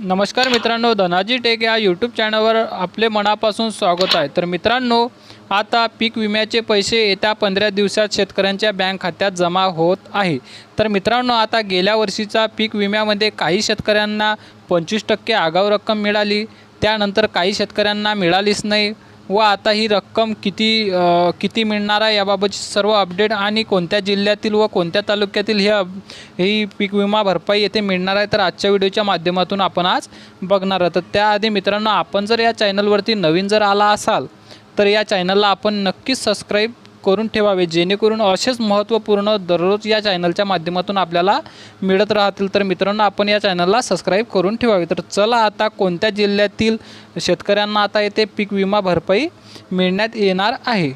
नमस्कार मित्रांनो धनाजी टेक या यूट्यूब चॅनलवर आपले मनापासून स्वागत आहे. तर मित्रांनो आता पीक विम्याचे पैसे येत्या पंधरा दिवसात शेतकऱ्यांच्या बँक खात्यात जमा होत आहे. तर मित्रांनो आता गेल्या वर्षीचा पीक विम्यामध्ये काही शेतकऱ्यांना पंचवीस टक्के आगाऊ रक्कम मिळाली. त्यानंतर काही शेतकऱ्यांना मिळालीच नाही. व आता ही रक्कम किती अ, किती मिळणार आहे याबाबतची सर्व अपडेट आणि कोणत्या जिल्ह्यातील व कोणत्या तालुक्यातील हे अप- ही पीक विमा भरपाई येथे मिळणार आहे तर आजच्या व्हिडिओच्या माध्यमातून आपण आज बघणार आहोत. तर त्याआधी मित्रांनो आपण जर या चॅनलवरती नवीन जर आला असाल तर या चॅनलला आपण नक्कीच सबस्क्राईब करून ठेवावे. जेणेकरून असेच महत्त्वपूर्ण दररोज या चॅनलच्या माध्यमातून आपल्याला मिळत राहतील. तर मित्रांनो आपण या चॅनलला सबस्क्राईब करून ठेवावे. तर चला आता कोणत्या जिल्ह्यातील शेतकऱ्यांना आता येथे पीक विमा भरपाई मिळण्यात येणार आहे?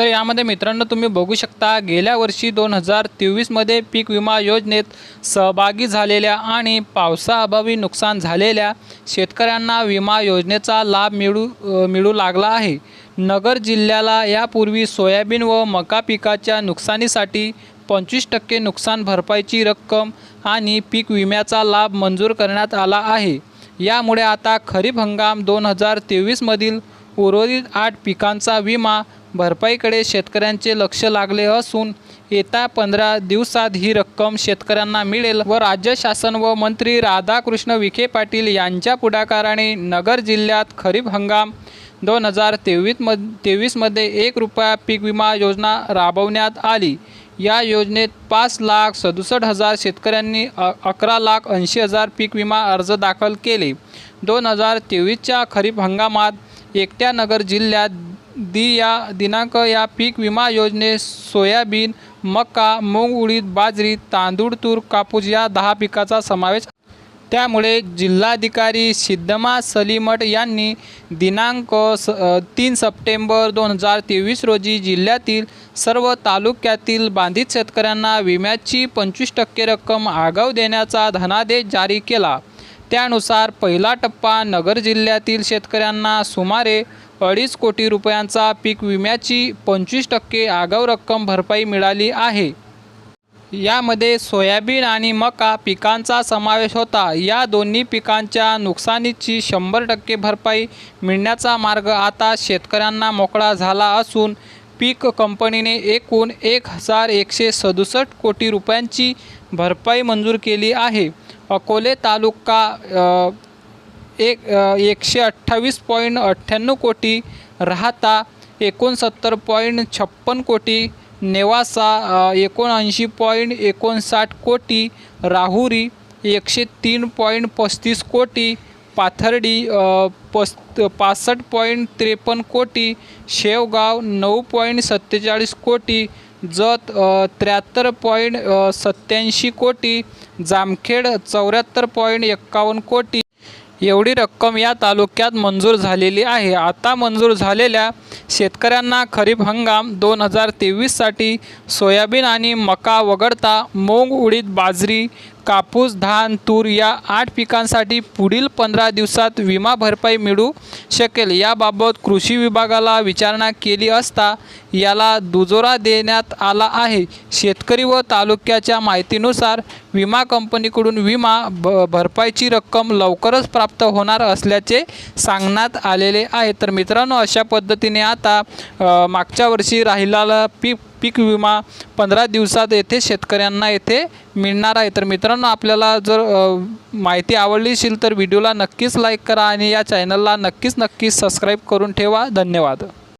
तर यामध्ये मित्रांनो तुम्ही बघू शकता गेल्या वर्षी दोन हजार तेवीसमध्ये पीक विमा योजनेत सहभागी झालेल्या आणि पावसाअभावी नुकसान झालेल्या शेतकऱ्यांना विमा योजनेचा लाभ मिळू मिळू लागला आहे. नगर जिल्ह्याला यापूर्वी सोयाबीन व मका पिकाच्या नुकसानीसाठी पंचवीस टक्के नुकसान भरपाईची रक्कम आणि पीक विम्याचा लाभ मंजूर करण्यात आला आहे. यामुळे आता खरीप हंगाम दोन हजार तेवीसमधील उर्वरित आठ पिकांचा विमा भरपाईकडे शेतकऱ्यांचे लक्ष लागले असून येत्या पंधरा दिवसात ही रक्कम शेतकऱ्यांना मिळेल व राज्य शासन व मंत्री राधाकृष्ण विखे पाटील यांच्या पुढाकाराने नगर जिल्ह्यात खरीप हंगाम दोन हजार तेवीस तेवीसमध्ये एक रुपया पीक विमा योजना राबवण्यात आली. या योजनेत पाच लाख सदुसष्ट हजार शेतकऱ्यांनी अ अकरा लाख ऐंशी हजार पीक विमा अर्ज दाखल केले. दोन हजार तेवीसच्या खरीप हंगामात एकट्या नगर जिल्ह्यात दि या दिनांक या पीक विमा योजनेत सोयाबीन मका मूग उडीद बाजरी तांदूळ तूर कापूस या दहा पिकाचा समावेश त्यामुळे जिल्हाधिकारी सिद्धमा सलीमठ यांनी दिनांक स तीन सप्टेंबर दोन हजार तेवीस रोजी जिल्ह्यातील सर्व तालुक्यातील बाधित शेतकऱ्यांना विम्याची पंचवीस टक्के रक्कम आगाऊ देण्याचा धनादेश जारी केला. त्यानुसार पहिला टप्पा नगर जिल्ह्यातील शेतकऱ्यांना सुमारे अडीच कोटी रुपयांचा पीक विम्याची पंचवीस टक्के आगाऊ रक्कम भरपाई मिळाली आहे. यामध्ये सोयाबीन आणि मका पिकांचा समावेश होता. या दोन्ही पिकांच्या नुकसानीची शंभर टक्के भरपाई मिळण्याचा मार्ग आता शेतकऱ्यांना मोकळा झाला असून पीक कंपनीने एकूण एक हजार एकशे सदुसष्ट कोटी रुपयांची भरपाई मंजूर केली आहे. अकोले तालुका एक एकशे अठ्ठावीस पॉईंट अठ्ठ्याण्णव कोटी राहता एकोणसत्तर पॉईंट छप्पन कोटी नेवासा एकोणऐंशी पॉईंट एकोणसाठ कोटी राहुरी एकशे तीन पॉईंट पस्तीस कोटी पाथर्डी पस् पासष्ट पॉईंट त्रेपन्न कोटी शेवगाव नऊ पॉईंट सत्तेचाळीस कोटी जत त्र्याहत्तर पॉईंट सत्याऐंशी कोटी जामखेड चौऱ्याहत्तर पॉईंट एक्कावन्न कोटी. एवढी रक्कम या तालुक्यात मंजूर झालेली आहे. आता मंजूर झालेल्या शेतकऱ्यांना खरीप हंगाम दोन हजार तेवीससाठी सोयाबीन आणि मका वगळता मूग उडीद बाजरी कापूस धान तूर या आठ पिकांसाठी पुढील पंधरा दिवसात विमा भरपाई मिळू शकेल. याबाबत कृषी विभागाला विचारणा केली असता याला दुजोरा देण्यात आला आहे. शेतकरी व तालुक्याच्या माहितीनुसार विमा कंपनीकडून विमा भ भरपाईची रक्कम लवकरच प्राप्त होणार असल्याचे सांगण्यात आलेले आहे. तर मित्रांनो अशा पद्धतीने आता मागच्या वर्षी राहिलेला पीक पीक विमा पंधरा दिवसात येथे शेतकऱ्यांना येथे मिळणार आहे. तर मित्रांनो आपल्याला जर माहिती आवडली असेल तर व्हिडिओला नक्कीच लाईक करा आणि या चॅनलला नक्कीच नक्कीच सबस्क्राईब करून ठेवा. धन्यवाद.